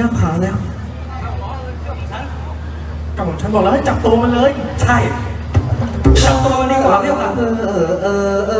หน้าผาแล้วกับผมฉันบอกแล้วให้จับตัวมันเลย ใช่จับตัวมันดีกว่าเรียกว่าออเออเออเออ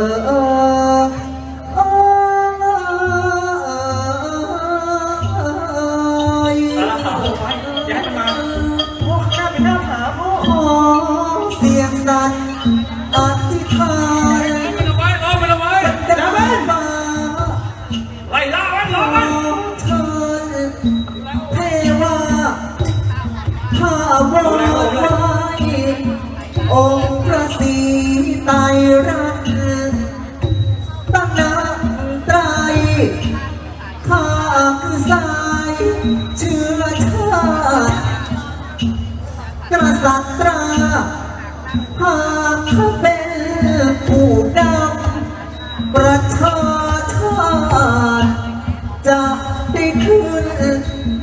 กษัตราหากเขาเป็นผู้นำประชาชาติจะได้ขึ้น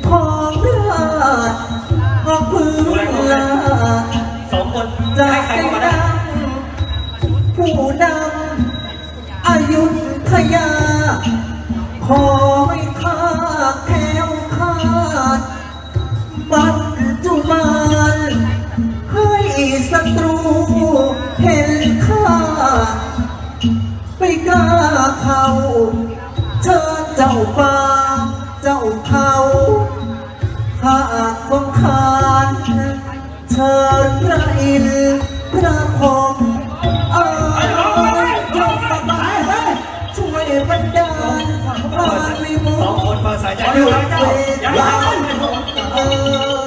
ของราชย์ก็พื้นลาสองคนจะได้เข้ามาได้นำผู้นำอายุทยาขอให้ เขาเชิญเจ้าป่าเจ้าเขาข้าสงคานเชิญพระอินทร์พระพรหมเอ้ยจงสบายช่วยบรรดาลพระวิมุสองคนมาสายใจหเดียวดกันเวเจ้าอย่าให้มันเอ้ย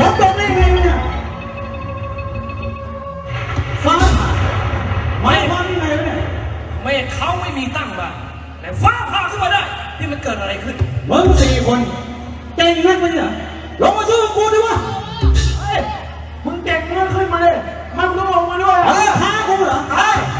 ฝนตกได้ไงวะเนี่ยฟ้าผ่าหมายความยังไงวะเนี่ยเมฆเขาไม่มีตั้งมาแต่ฟ้าผ่าขึ้นมาได้ที่มันเกิดอะไรขึ้น มึงสี่คนเก่งนักไหมเนี่ยลงมาสู้กับกูดิวะเฮ้ยมึงเก่งมากขึ้นมาเลยมันต้องลงมาด้วยเออท้ากูเหรอใช่มึ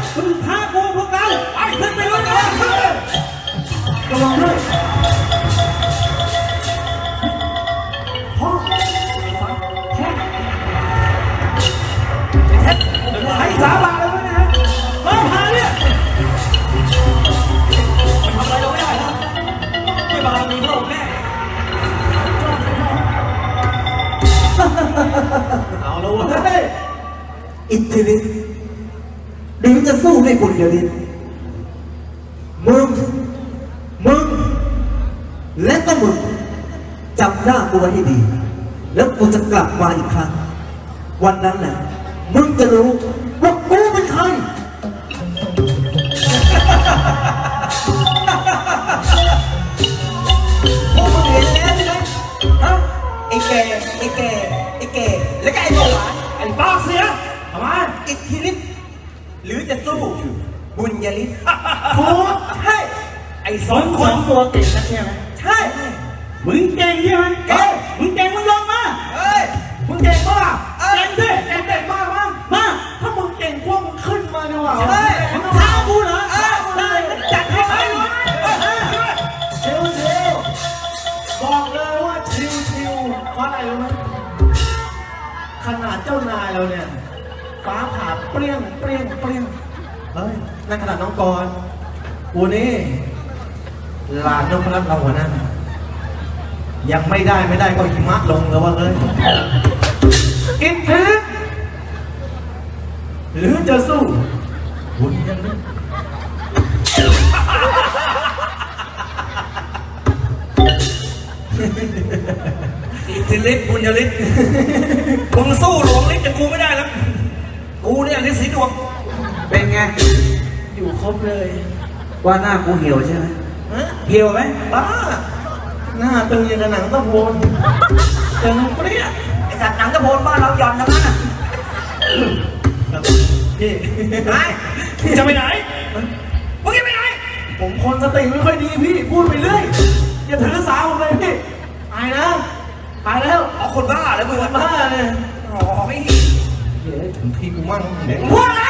งท้า อิทธิฤทธิ์หรือจะสู้ด้วยบุญญาฤทธิ์มึง มึง และก็มึงจำหน้ากูไว้ให้ดี แล้วกูจะกลับมาอีกครั้ง วันนั้นแหละ มึงจะรู้ว่ากูเป็นใครพวกมึงเห็นแล้วใช่ไหมฮะไอ้แกไอ้แกไอ้แกแล้วก็ไอ้เบาหวานไอ้ปากเสีย ทำไมอิทธิฤทธิ์หรือจะสู้บุญญาฤทธิ์ถูกใช่ไอ้สสอองงคคนนตัวเก่งนะใช่ไหมใช่มึงเก่งใช่ไหมเก่งมึงเก่งมึงลงมา เอ้ย มึงเก่งมากเอ้ย เก่งดิเก่งเก่งมากมากมาถ้ามึงเก่งพวกมึงขึ้นมาดีกว่าเฮ้ยมึงท้ากูเหรอเอ้ยได้งั้นจัดให้ไปเลยชิวชิวบอกเลยว่าชิวชิวเพราะอะไรรู้ไหมขนาดเจ้านายเราเนี่ย ฟ้าผ่าเปรี้ยงเปรี้ยงเปรี้ยงเฮ้ยนั่นขนาดน้องกรณ์กูนี่หลานน้องพรัตน์เราหัวหน้ายังไม่ได้ไม่ได้ก็หิมะลงแล้วว่าเฮ้ยอินทึกหรือจะสู้บุญยังอิทธิฤทธิ์บุญยฤทธิ์มึงสู้หลวงฤทธิ์อย่างกูไม่ได้แล้ว กูเนี่ยฤทธิ์สี ดวง เป็นไง อยู่ครบเลยว่าหน้ากูเหี่ยวใช่ไหมฮะเหี่ยวไหมบ้า หน้าตึงอย่างกับหนังตะโพนตึงเปรี้ยไอ้สัตว์หนังตะโพนบ้านเราหย่อนทั้งนั้นอะพี่ไอ้มึงจะไปไหนมึงจะไปไหน ผมคนสติไม่ค่อยดีพี่ พูดไปเรื่อยอย่าถือสาผมเลยพี่ตายนะตายแล้วเอาคนบ้าแล้วมึงปวอะดมากเลยอ๋อไม่ เดี๋ยวถึงพี่กูมั่งเดี๋ยวพูดอะไร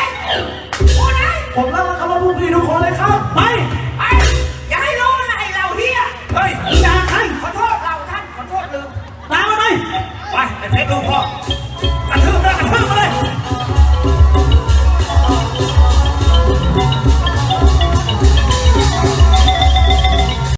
พูดอะไรผมรักคำว่าพวกพี่ทุกคนเลยครับ ไปไปอย่าให้รู้นะไอ้เราเฮียเฮ้ยด่าใครขอโทษเราท่านขอโทษลืมตามมาไปไปไปเพชรดูพ่อ